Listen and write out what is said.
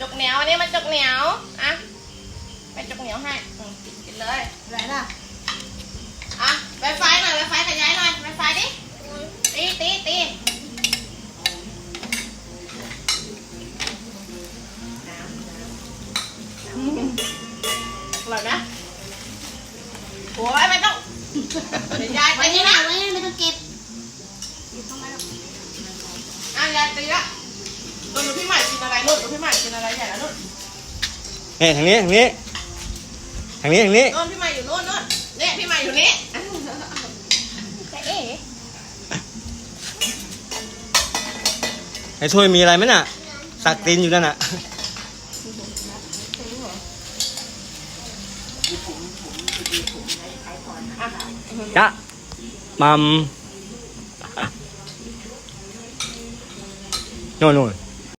จกเหนียวอันนี้มันจกเหนียวอะไปจกเหนียวให้อืมกินเลยไหนล่ะอะไวไฟหน่อยไวไฟขยายหน่อยไวไฟดิตีตีตีน้ำน้ำอร่อยนะโอ้ยไม่ต้องเดี๋ยวยายไว้ตีนี่นะนะไว้นี่ไม่ต้องเก็บ อยู่ตรงนั้นหรอกอะยายตีละนู่นดูพี่ใหม่กิ นอะไรนู่นดูพี่ใหม่กินอะไรใหญ่แล้วนู่นเฮ้ยทางนี้ทางนี้ทางนี้ทางนี้นู่นพี่ใหม่อยู่นู่นนู่นเนี่ยพี่ใหม่อยู่นี่แต่เอ๋ไอ้ช่วยมีอะไรไหมน่ะสักตีนอยู่นั่นน่ะจ๊ะมัมโน่นโน่น